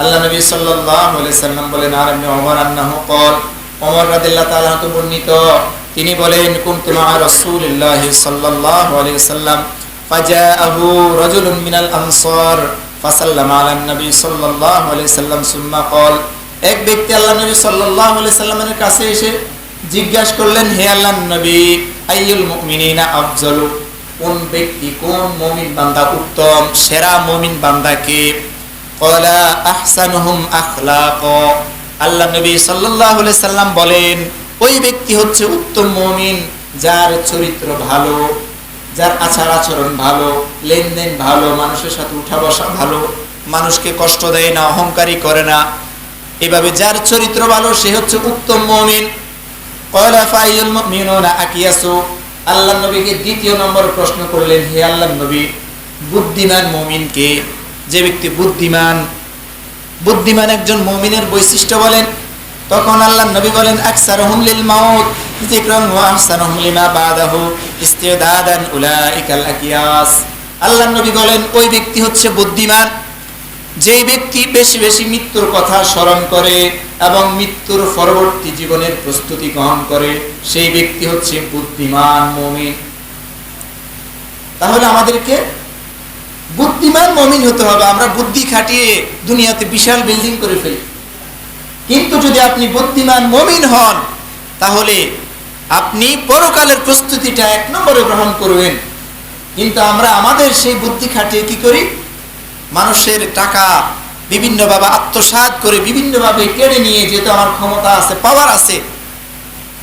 আল্লাহ নবী সাল্লাল্লাহু আলাইহি সাল্লাম বলেন, আর আমি ওমর আন্নাহু কল। ওমর রাদিয়াল্লাহু তাআলা তো বর্ণিত, তিনি বলেন, কুনতু মা রাসূলিল্লাহ সাল্লাল্লাহু আলাইহি সাল্লাম, ফাজাআহু রাজুলুন মিনাল আনসার, ফাসাল্লাম আলান নবী সাল্লাল্লাহু আলাইহি সাল্লাম সুম্মা কল। এক ব্যক্তি আল্লাহ নবী সাল্লাল্লাহু আলাইহি সাল্লামের কাছে এসে জিজ্ঞাসা করলেন, হে আল্লাহর নবী, আইয়ুল মুমিনিনা আফজালু? কোন ব্যক্তি, কোন মুমিন বান্দা উত্তম, সেরা মুমিন বান্দাকে কলা আহসানুহুম আখলাক আল্লাহ নবী সাল্লাল্লাহু আলাইহি সাল্লাম বলেন, ওই ব্যক্তি হচ্ছে উত্তম মুমিন, যার চরিত্র ভালো, যার আচার আচরণ ভালো, লেনদেন ভালো, মানুষের সাথে উঠা বসা ভালো, মানুষকে কষ্ট দেয় না অহংকারী করে না। এভাবে যার চরিত্র ভালো, সে হচ্ছে উত্তম মুমিন। আল্লাহ নবীকে দ্বিতীয় নম্বর প্রশ্ন করলেন, হে আল্লাহ নবী, বুদ্ধিমান মুমিনকে যে ব্যক্তি বুদ্ধিমান বুদ্ধিমান একজন মুমিনের বৈশিষ্ট্য বলেন, তখন আল্লাহ নবী বলেন, আকসারহুম লিল মাউত ওয়া আহসানুহুম লিমা বাদাহু ইস্তিদাদান উলাইকাল আকিয়াস। আল্লাহ নবী বলেন, ওই ব্যক্তি হচ্ছে বুদ্ধিমান যে ব্যক্তি বেশি বেশি মৃত্যুর কথা স্মরণ করে এবং মৃত্যুর পরবর্তী জীবনের প্রস্তুতি গ্রহণ করে, সেই ব্যক্তি হচ্ছে বুদ্ধিমান মমিন। তাহলে আমাদেরকে বুদ্ধিমান মমিন হতে হবে। আমরা বুদ্ধি খাটিয়ে দুনিয়াতে বিশাল বিল্ডিং করে ফেলি। কিন্তু যদি আপনি বুদ্ধিমান মমিন হন, তাহলে আপনি পরকালের প্রস্তুতিটা এক নম্বরে গ্রহণ করবেন। কিন্তু আমরা আমাদের সেই বুদ্ধি খাটিয়ে কি করি? মানুষের টাকা বিভিন্নভাবে আত্মসাৎ করে বিভিন্নভাবে কেড়ে নিয়ে যেহেতু আমার ক্ষমতা আছে পাওয়ার আছে,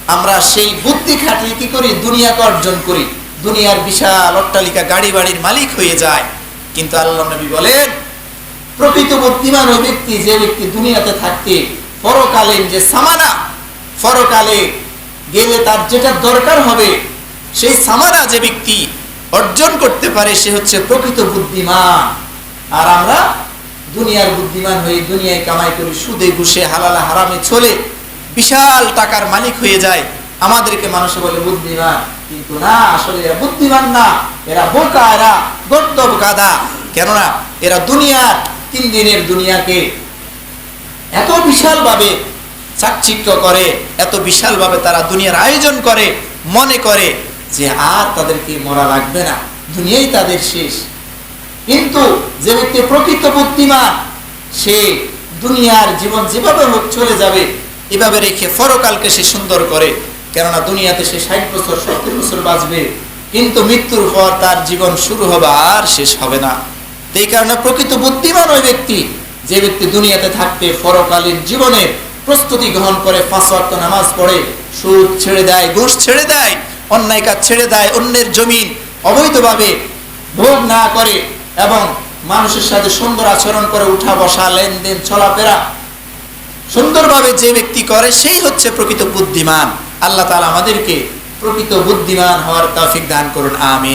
আমরা সেই বুদ্ধি খাটিয়ে কি করি? দুনিয়াকে অর্জন করি। দুনিয়ার বিশাল অট্টালিকা গাড়ি বাড়ির মালিক হয়ে যায়। কিন্তু আল্লাহ নবী বলেন, প্রকৃত বুদ্ধিমান ওই ব্যক্তি যে ব্যক্তি দুনিয়াতে থাকতে পরকালীন যে সামানা, পরকালে গেলে তার যেটা দরকার হবে, সেই সামানা যে ব্যক্তি অর্জন করতে পারে, সে হচ্ছে প্রকৃত বুদ্ধিমান। আর আমরা দুনিয়ার বুদ্ধিমান হয়ে দুনিয়ায় কামাই করি, সুদে ঘুষে, হালালা, হারামে চলে বিশাল টাকার মালিক হয়ে যায়। আমাদেরকে মানুষে বলে বুদ্ধিমান। কিন্তু না, আসলে এরা বুদ্ধিমান না। এরা বোকা, এরা গর্দব গাদা কেননা এরা দুনিয়ার, তিন দিনের দুনিয়াকে এত বিশালভাবে চাকচিক্য করে, এত বিশালভাবে তারা দুনিয়ার আয়োজন করে, মনে করে যে আর তাদেরকে মরা লাগবে না। দুনিয়াই তাদের শেষ। কিন্তু যে ব্যক্তি প্রকৃত বুদ্ধিমান, সে দুনিয়ার জীবন যেভাবে হোক চলে যাবে, এভাবে রেখে ফরকালকে সে সুন্দর করে কেননা দুনিয়াতে সে ষাট বছর, সত্তর বছর বাঁচবে, কিন্তু মৃত্যুর পর তার জীবন শুরু হবে আর শেষ হবে না। এই কারণে প্রকৃত বুদ্ধিমান ওই ব্যক্তি, যে ব্যক্তি দুনিয়াতে থাকতে ফরকালীন জীবনের প্রস্তুতি গ্রহণ করে, পাঁচ ওয়াক্ত নামাজ পড়ে, সুদ ছেড়ে দেয়, ঘুষ ছেড়ে দেয়, অন্যায় কাজ ছেড়ে দেয়, অন্যের জমিন অবৈধভাবে ভোগ না করে এবং মানুষের সাথে সুন্দর আচরণ করে উঠা বসা, লেনদেন, চলাফেরা সুন্দরভাবে যে ব্যক্তি করে, সেই হচ্ছে প্রকৃত বুদ্ধিমান। আল্লাহ তালা আমাদেরকে প্রকৃত বুদ্ধিমান হওয়ার তৌফিক দান করুন আমিন।